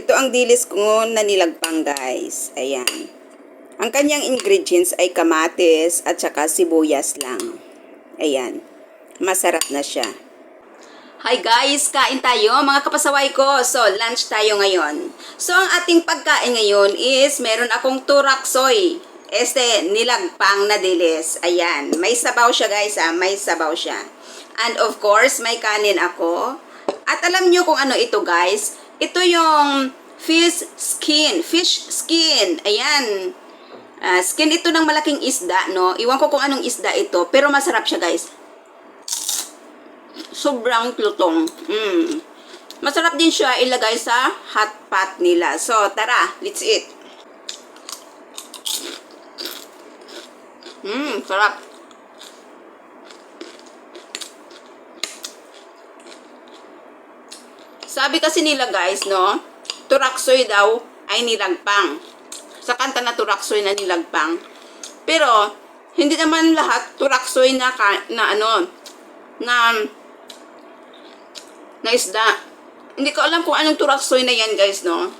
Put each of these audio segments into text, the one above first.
ito ang dilis ko na nilagpang guys. Ayan. Ang kanyang ingredients ay kamatis at saka sibuyas lang. Ayan. Masarap na siya. Hi guys, kain tayo mga kapasaway ko. So, lunch tayo ngayon. So, ang ating pagkain ngayon is meron akong turaksoy. Este, nilagpang na dilis. Ayan. May sabaw siya guys ah. May sabaw siya. And of course, may kanin ako. At alam nyo kung ano ito guys. Ito yung fish skin. Fish skin. Ayan. Ah, skin ito ng malaking isda, no? Iwan ko kung anong isda ito. Pero masarap siya guys sobrang lutong. Mm. Masarap din siya ilagay sa hot pot nila. So, tara, let's eat. Mmm, sarap. Sabi kasi nila guys, no? Turaksoy daw ay nilagpang. Sa kanta na turaksoy na nilagpang. Pero, hindi naman lahat turaksoy na, na ano, na na isda. Hindi ko alam kung anong turaksoy na yan, guys, no?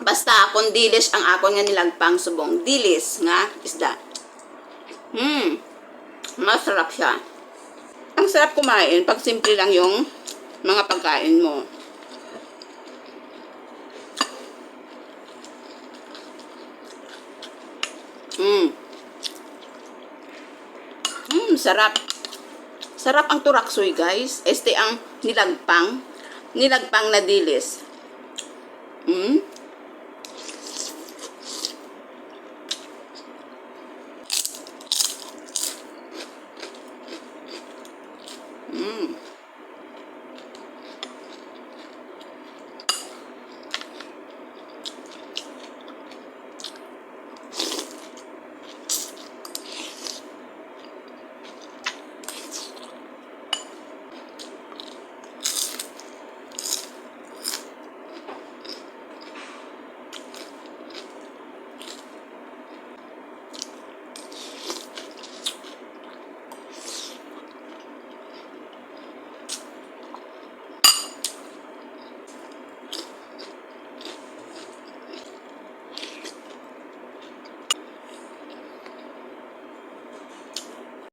Basta, kung dilis ang ako nga nilagpang subong. Dilis nga isda. Hmm. Masarap siya. Ang sarap kumain pag simple lang yung mga pagkain mo. Hmm. Hmm, sarap. Sarap ang turaksoy, guys. Este ang nilagpang. Nilagpang na dilis. Mm?